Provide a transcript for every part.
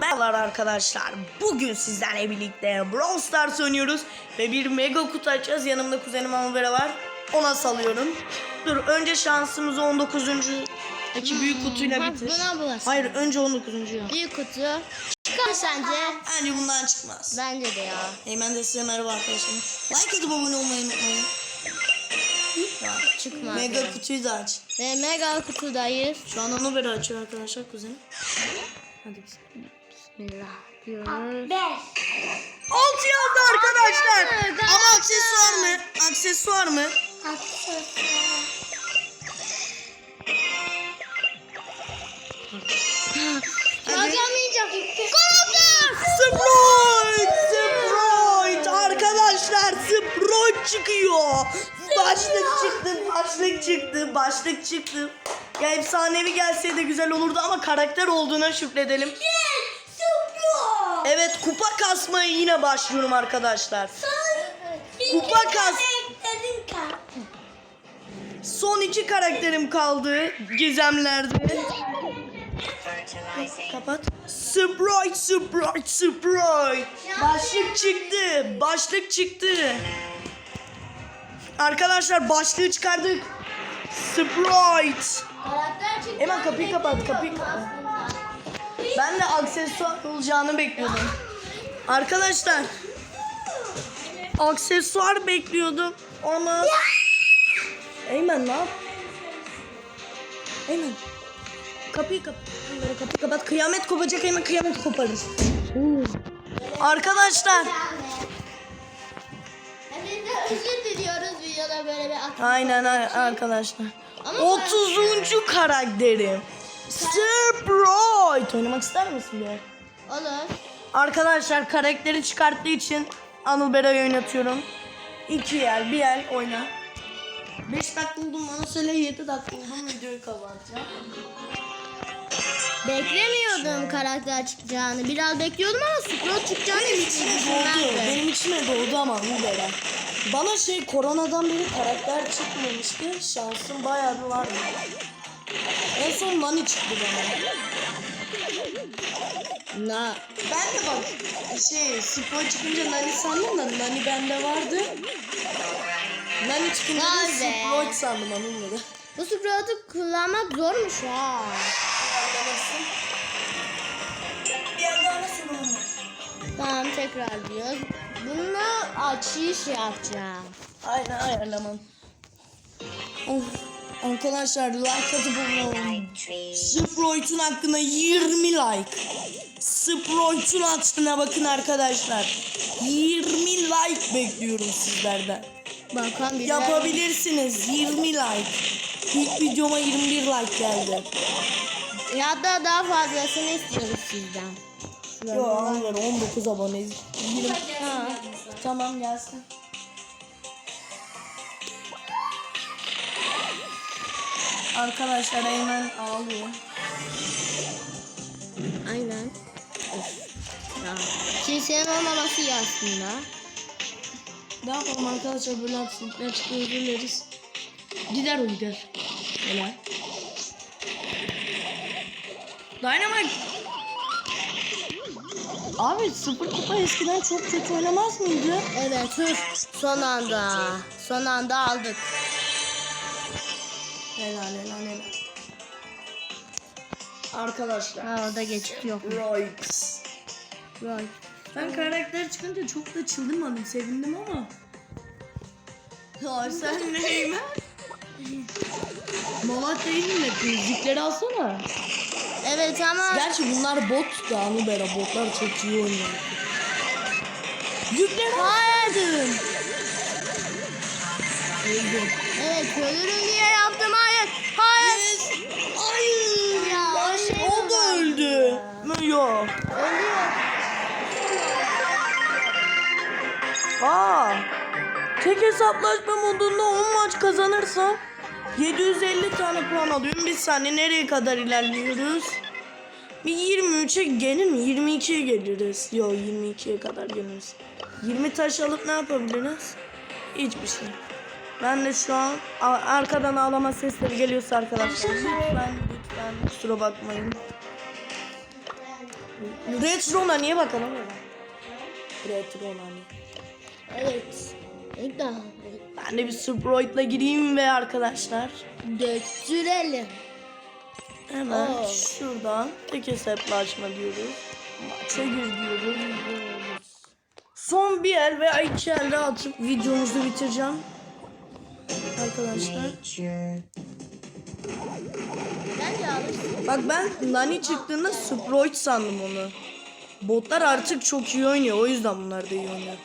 Merhabalar arkadaşlar. Bugün sizlerle birlikte Brawl Stars oynuyoruz ve bir mega kutu açacağız. Yanımda kuzenim Amubera var. Ona salıyorum. Dur önce şansımızı 19. iki büyük kutuyla bak bitir. Hayır önce 19. Bir kutu. Çıkar sence? Bence bundan çıkmaz. Bence de ya. Eymen de size merhaba arkadaşlar. Like atıp abone olmayı unutmayın. Çıkmaz. mega kutuyu da aç. Ve mega kutudayız. Şu an Amubera açıyor arkadaşlar kuzenim. Hadi biz. Bismillah diyoruz. Alt yazdı arkadaşlar. Aa, Ama aksesuar mı? Aksesuar mı? Yazamayacak. Kovdum. Sprite! Sprite! Arkadaşlar Sprite çıkıyor. Başlık çıktı, başlık çıktı, başlık çıktı. Ya efsanevi gelseydi güzel olurdu ama karakter olduğuna şükredelim. Evet kupa kasmaya yine başlıyorum arkadaşlar. Kupa kas. Son iki karakterim kaldı gizemlerde. Kapat. Sprite, Sprite, Sprite. Başlık çıktı. Başlık çıktı. Arkadaşlar başlığı çıkardık. Sprite. Hemen kapıyı kapat, kapıyı kapat. Ben de aksesuar olacağını bekliyordum. Arkadaşlar. Aksesuar bekliyordum ama... Eymen ne yap? Eymen. Kapıyı kapat. Kapıyı kapat. Kıyamet kopacak Eymen kıyamet koparır. Arkadaşlar. Özür diliyoruz videoda böyle bir aynen arkadaşlar. Ama 30. karakterim. Sprite. Oynamak ister misin bir? Olur. Arkadaşlar karakteri çıkarttığı için Anıl Bera'yı oynatıyorum. İki el, bir el oyna. 5 dakika oldum bana söyle 7 dakika oldum videoyu kapatacağım. Beklemiyordum karakter çıkacağını. Biraz bekliyordum ama Sprout çıkacağını hiç Doğdu. düşünmezdim. Benim içime doğdu ama Anıl Bera. Bana şey koronadan beri karakter çıkmamıştı. Şansım bayağı bir vardı. En son Nani çıktı bana. Na. Ben de bak şey spor çıkınca Nani sandım da Nani bende vardı. Nani çıkınca da. Sprite sandım Anıl Bera. Bu Sprout'u kullanmak zormuş ha. Anlamasın. Bir anda nasıl olmuş? Tamam tekrar diyoruz. Bunu açış yapacağım. Aynen ayarlamam. Of. Arkadaşlar like atıp bulmalım. Sprite'un hakkında 20 like. Sprite'un hakkına bakın arkadaşlar. 20 like bekliyorum sizlerden. Bir Yapabilirsiniz 20 like. İlk videoma 21 like geldi. Hatta daha fazlasını istiyoruz sizden. Yo hayır 19 aboneyiz. 20. Ha. Tamam gelsin. Arkadaşlar Eymen ağlıyor. Aynen. Ya. Kimsenin olmaması iyi aslında. Ne yapalım arkadaşlar böyle aksilikler çıkıyor özürleriz. Gider o gider. Helal. Dynamite. Abi sıfır kupa eskiden çok kötü oynamaz mıydı? Evet. Son anda. Son anda aldık. Helal helal helal. Arkadaşlar. Ha orada geçit yok. Right. Right. Ben karakter çıkınca çok da çıldırmadım, sevindim ama. Ya sen neyim Malatya'yı dinle, müzikleri alsana. Evet ama Gerçi bunlar bot da Anı Bera, botlar çok iyi oynuyor. Yükleri hayırdır. Öldüm. Evet ölürüm diye yaptım hayır. Hayır. Hayır. Ya, o şey o da öldü. Mü- Yok. Ölüyor. Aa. Tek hesaplaşma modunda 10 maç kazanırsam 750 tane puan alıyorum. Bir saniye nereye kadar ilerliyoruz? Bir 23'e gelir mi? 22'ye geliriz. Yok 22'ye kadar geliriz. 20 taş alıp ne yapabiliriz? Hiçbir şey. Ben de şu an arkadan ağlama sesleri geliyorsa arkadaşlar lütfen lütfen kusura bakmayın. Retro Nani'ye bakalım. Retro Nani. Evet. Ben de bir Sprout'la gireyim ve arkadaşlar. Döktürelim. Hemen Oo. şuradan tek hesaplaşma diyoruz. Maça gir diyoruz. Son bir el veya iki el daha atıp videomuzu bitireceğim. Arkadaşlar. Bak ben Nani çıktığında Sprout sandım onu. Botlar artık çok iyi oynuyor. O yüzden bunlar da iyi oynuyor.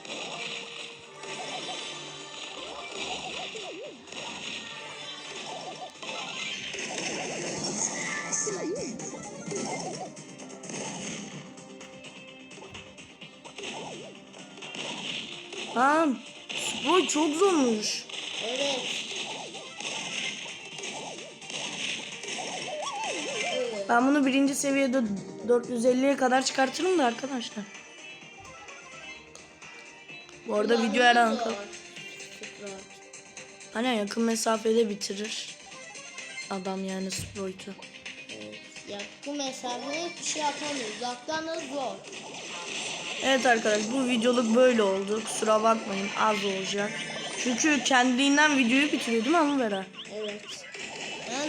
Ha, Sprout çok zormuş. Evet. Ben bunu birinci seviyede 450'ye kadar çıkartırım da arkadaşlar. Bu arada video her an hani yakın mesafede bitirir. Adam yani. Evet. Yakın mesafeye bir şey yapamıyor. Uzaktan da zor. Evet arkadaşlar bu videoluk böyle oldu. Kusura bakmayın az olacak. Çünkü kendiliğinden videoyu bitiriyor değil mi Anıl Vera? Evet.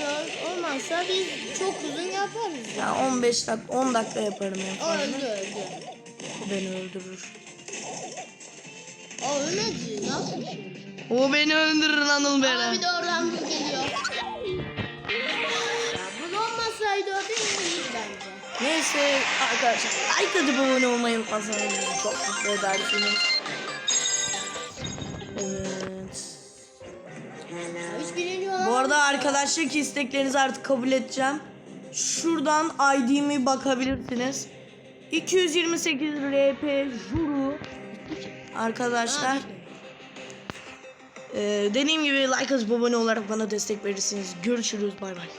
Yani ol- olmazsa biz çok uzun yaparız. ya. Ya 15 dakika 10 dakika yaparım en O öldü öldü. O beni öldürür. O ölmedi. Nasıl bir şey? O beni öldürür Anıl Ama Vera. bir de oradan bu geliyor. Ya bu olmasaydı o değil bence. Neyse arkadaşlar like atıp abone olmayı unutmazsanız çok mutlu edersiniz. Arada arkadaşlık isteklerinizi artık kabul edeceğim. Şuradan ID'mi bakabilirsiniz. 228 RP Juru. Arkadaşlar. Ee, dediğim gibi like atıp abone olarak bana destek verirsiniz. Görüşürüz. Bay bay.